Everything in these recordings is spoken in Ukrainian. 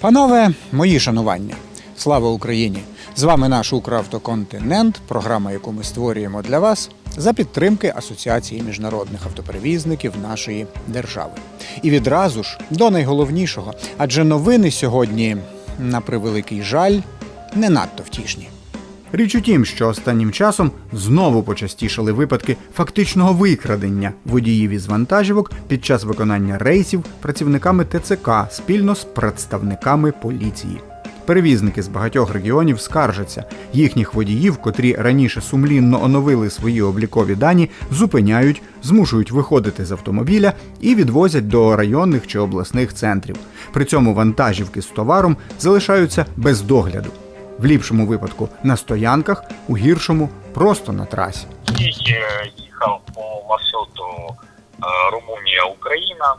Панове, мої шанування. Слава Україні! З вами наш Укравтоконтинент, програма, яку ми створюємо для вас за підтримки Асоціації міжнародних автоперевізників нашої держави. І відразу ж до найголовнішого, адже новини сьогодні, на превеликий жаль, не надто втішні. Річ у тім, що останнім часом знову почастішали випадки фактичного викрадення водіїв із вантажівок під час виконання рейсів працівниками ТЦК спільно з представниками поліції. Перевізники з багатьох регіонів скаржаться, їхніх водіїв, котрі раніше сумлінно оновили свої облікові дані, зупиняють, змушують виходити з автомобіля і відвозять до районних чи обласних центрів. При цьому вантажівки з товаром залишаються без догляду. В ліпшому випадку на стоянках, у гіршому просто на трасі. Їхав по маршруту е, Румунія-Україна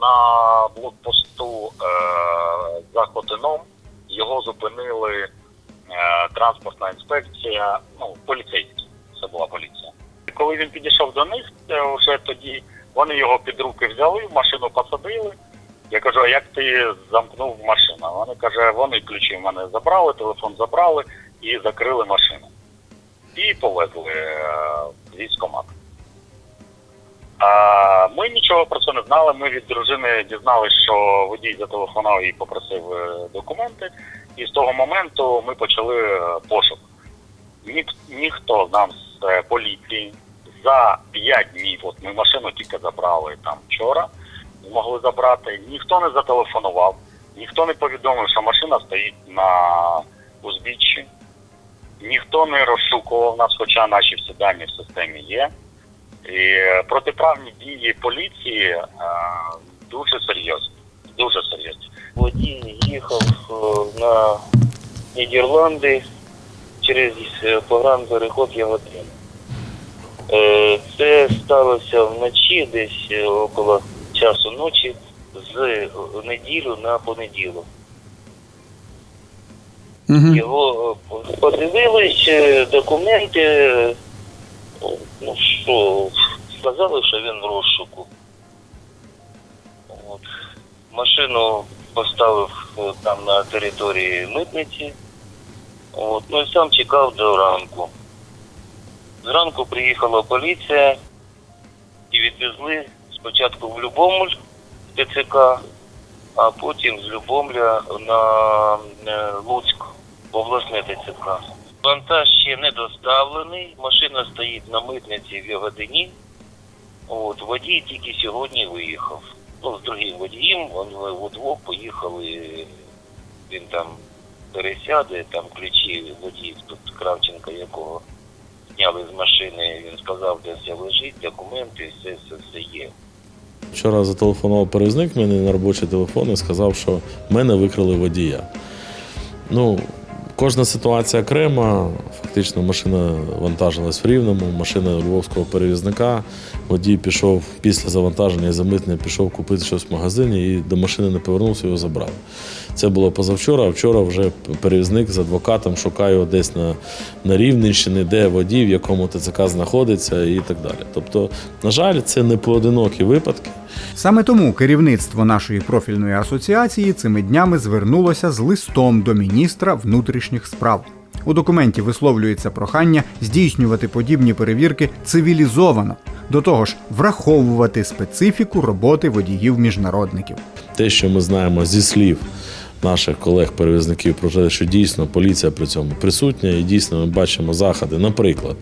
на блокпосту е, за Хотином. Його зупинили е, транспортна інспекція, ну, поліцейські, це була поліція. Коли він підійшов до них, е, вже тоді вони його під руки взяли, в машину посадили. Я кажу, а як ти замкнув машину? Вони каже, вони ключі в мене забрали, телефон забрали і закрили машину і повезли е, в військкомат. Ми нічого про це не знали. Ми від дружини дізналися, що водій зателефонував і попросив е, документи. І з того моменту ми почали е, пошук. Ні, ніхто нам з е, поліції за 5 днів, от ми машину тільки забрали там вчора, змогли забрати, ніхто не зателефонував, ніхто не повідомив, що машина стоїть на узбіччі. Ніхто не розшукував нас, хоча наші всі дані в системі є. І е, протиправні дії поліції е, дуже серйозні. Дуже серйозні. Водій їхав е, на Нідерланди через погранпереход Яготин. Це сталося вночі, десь около часу ночі, з неділю на понеділок. Його подивились документи, ну що, сказали, що він в розшуку. От. Машину поставив е, там на території митниці. От. Ну і сам чекав до ранку. Зранку приїхала поліція і відвезли спочатку в Любомль в ТЦК, а потім з Любомля на е, Луцьк, в обласне ТЦК. Вантаж ще не доставлений, машина стоїть на митниці в Ягодині. От, водій тільки сьогодні виїхав. Ну, з другим водієм, вони вдвох поїхали, він там пересяде, там ключі водіїв тут Кравченка, якого зняли з машини, він сказав, де все лежить, документи, все, все, все є. Вчора зателефонував перевізник мені на робочий телефон і сказав, що мене викрали водія. Ну, кожна ситуація окрема. Фактично машина вантажилась в Рівному, машина львовського перевізника. Водій пішов після завантаження і замитнення, пішов купити щось в магазині і до машини не повернувся, його забрали. Це було позавчора, а вчора вже перевізник з адвокатом шукає його десь на, на Рівненщині, де водій, в якому ТЦК знаходиться і так далі. Тобто, на жаль, це не поодинокі випадки. Саме тому керівництво нашої профільної асоціації цими днями звернулося з листом до міністра внутрішніх справ. У документі висловлюється прохання здійснювати подібні перевірки цивілізовано, до того ж, враховувати специфіку роботи водіїв-міжнародників. те, що ми знаємо зі слів наших колег-перевізників про те, що дійсно поліція при цьому присутня, і дійсно ми бачимо заходи. Наприклад,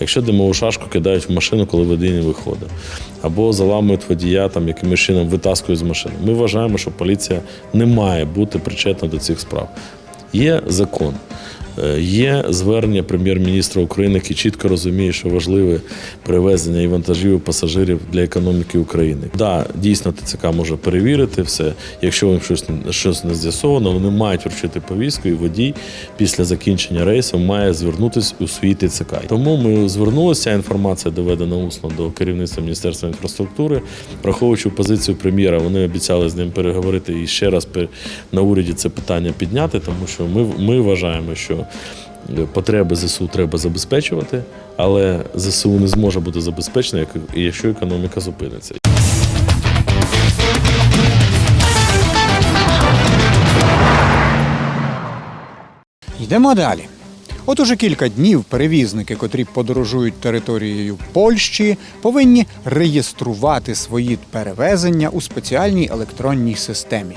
якщо димову шашку кидають в машину, коли водій не виходить, або заламують водія, там якимось чином витаскують з машини. Ми вважаємо, що поліція не має бути причетна до цих справ. Є закон. Е, Є звернення прем'єр-міністра України, який чітко розуміє, що важливе перевезення і вантажів і пасажирів для економіки України. Да, дійсно ТЦК може перевірити все. Якщо їм щось, щось не з'ясовано, вони мають вручити повістку, і водій після закінчення рейсу має звернутися у свій ТЦК. Тому ми звернулися. Інформація доведена усно до керівництва Міністерства інфраструктури, враховуючи позицію прем'єра, вони обіцяли з ним переговорити і ще раз на уряді це питання підняти, тому що ми, ми вважаємо, що потреби ЗСУ треба забезпечувати, але ЗСУ не зможе бути забезпечено, якщо економіка зупиниться. Йдемо далі. От уже кілька днів перевізники, котрі подорожують територією Польщі, повинні реєструвати свої перевезення у спеціальній електронній системі.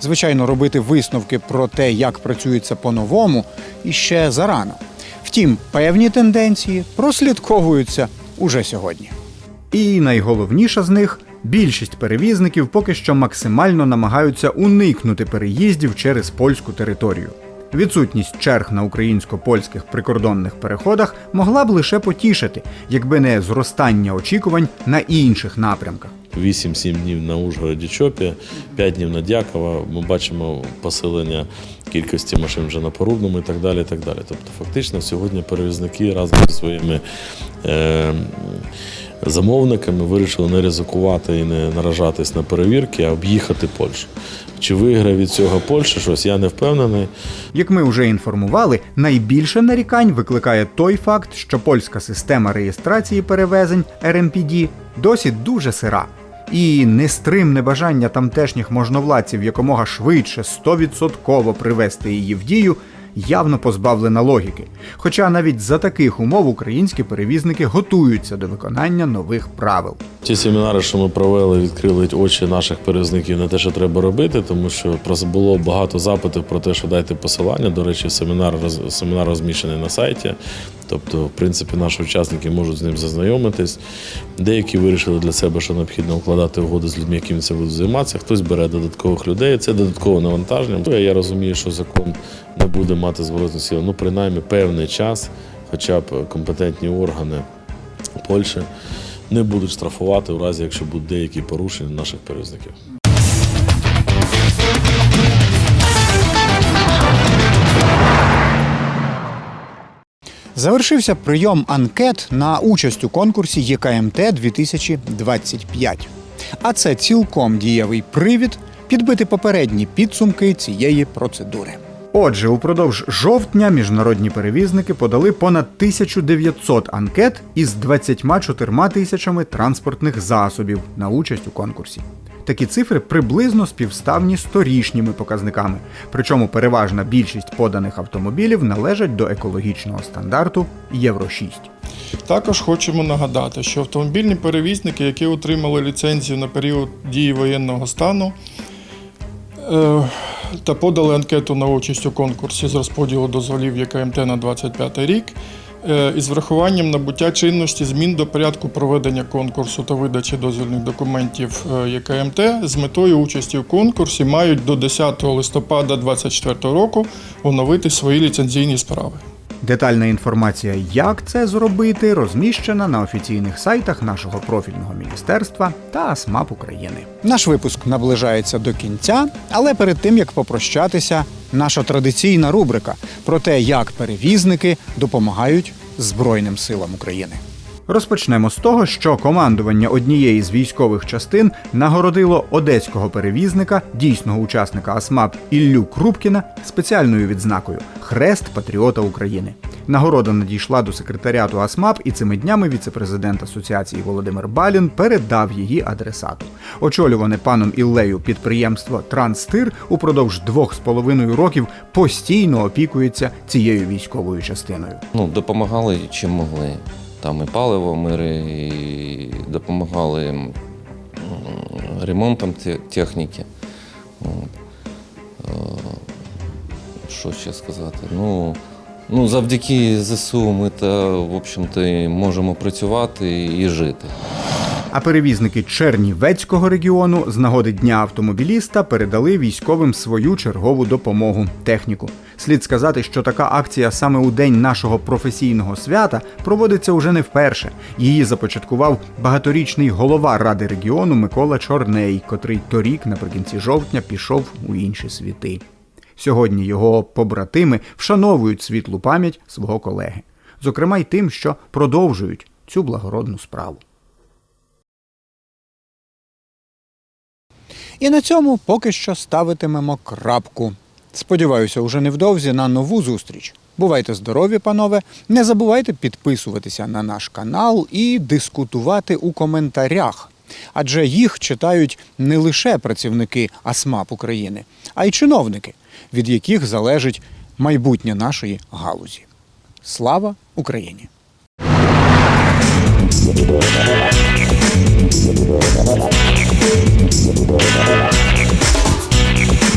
Звичайно, робити висновки про те, як працюється по-новому, іще зарано. Втім, певні тенденції прослідковуються уже сьогодні. І найголовніша з них більшість перевізників поки що максимально намагаються уникнути переїздів через польську територію. Відсутність черг на українсько-польських прикордонних переходах могла б лише потішити, якби не зростання очікувань на інших напрямках. 8-7 днів на Ужгороді Чопі, 5 днів на Дякова. Ми бачимо посилення кількості машин вже на Порубному і так далі. І так далі. Тобто, фактично, сьогодні перевізники разом зі своїми е, замовниками вирішили не ризикувати і не наражатись на перевірки, а об'їхати Польщу. Чи виграє від цього Польща щось, я не впевнений. Як ми вже інформували, найбільше нарікань викликає той факт, що польська система реєстрації перевезень RMPD досі дуже сира. І нестримне бажання тамтешніх можновладців якомога швидше 100% привести її в дію явно позбавлена логіки. Хоча навіть за таких умов українські перевізники готуються до виконання нових правил. Ті семінари, що ми провели, відкрили очі наших перевізників на те, що треба робити, тому що було багато запитів про те, що дайте посилання. До речі, семінар семінар розміщений на сайті. Тобто, в принципі, наші учасники можуть з ним зазнайомитись. Деякі вирішили для себе, що необхідно укладати угоди з людьми, якими це будуть займатися. Хтось бере додаткових людей, це додаткове навантаження. Ну, Я розумію, що закон не буде мати зворотну силу. Ну, принаймні, певний час, хоча б компетентні органи Польщі не будуть штрафувати у разі, якщо будуть деякі порушення наших перевізників. Завершився прийом анкет на участь у конкурсі ЄКМТ 2025. А це цілком дієвий привід підбити попередні підсумки цієї процедури. Отже, упродовж жовтня міжнародні перевізники подали понад 1900 анкет із 24 тисячами транспортних засобів на участь у конкурсі. Такі цифри приблизно співставні з торішніми показниками. Причому переважна більшість поданих автомобілів належать до екологічного стандарту Євро 6. Також хочемо нагадати, що автомобільні перевізники, які отримали ліцензію на період дії воєнного стану е, та подали анкету на участь у конкурсі з розподілу дозволів ЄКМТ на 25 рік, е, із врахуванням набуття чинності змін до порядку проведення конкурсу та видачі дозвільних документів е, ЄКМТ з метою участі в конкурсі мають до 10 листопада 2024 року оновити свої ліцензійні справи. Детальна інформація, як це зробити, розміщена на офіційних сайтах нашого профільного міністерства та АСМАП України. Наш випуск наближається до кінця, але перед тим як попрощатися, наша традиційна рубрика про те, як перевізники допомагають Збройним силам України. Розпочнемо з того, що командування однієї з військових частин нагородило одеського перевізника, дійсного учасника АСМАП Іллю Крупкіна спеціальною відзнакою Хрест Патріота України. Нагорода надійшла до секретаріату АСМАП, і цими днями віцепрезидент асоціації Володимир Балін передав її адресату. Очолюване паном Іллею підприємство Транстир упродовж двох з половиною років постійно опікується цією військовою частиною. ну, допомагали чим могли. Там і паливо мири, і допомагали ремонтом техніки. Е, Що ще сказати? Ну, ну, завдяки ЗСУ ми та, в общем-то, можемо працювати і жити. А перевізники Чернівецького регіону з нагоди Дня автомобіліста передали військовим свою чергову допомогу техніку. Слід сказати, що така акція саме у день нашого професійного свята проводиться уже не вперше. Її започаткував багаторічний голова ради регіону Микола Чорней, котрий торік наприкінці жовтня пішов у інші світи. Сьогодні його побратими вшановують світлу пам'ять свого колеги, зокрема й тим, що продовжують цю благородну справу. І на цьому поки що ставитимемо крапку. Сподіваюся, уже невдовзі на нову зустріч. Бувайте здорові, панове! Не забувайте підписуватися на наш канал і дискутувати у коментарях. Адже їх читають не лише працівники АСМАП України, а й чиновники, від яких залежить майбутнє нашої галузі. Слава Україні! Thank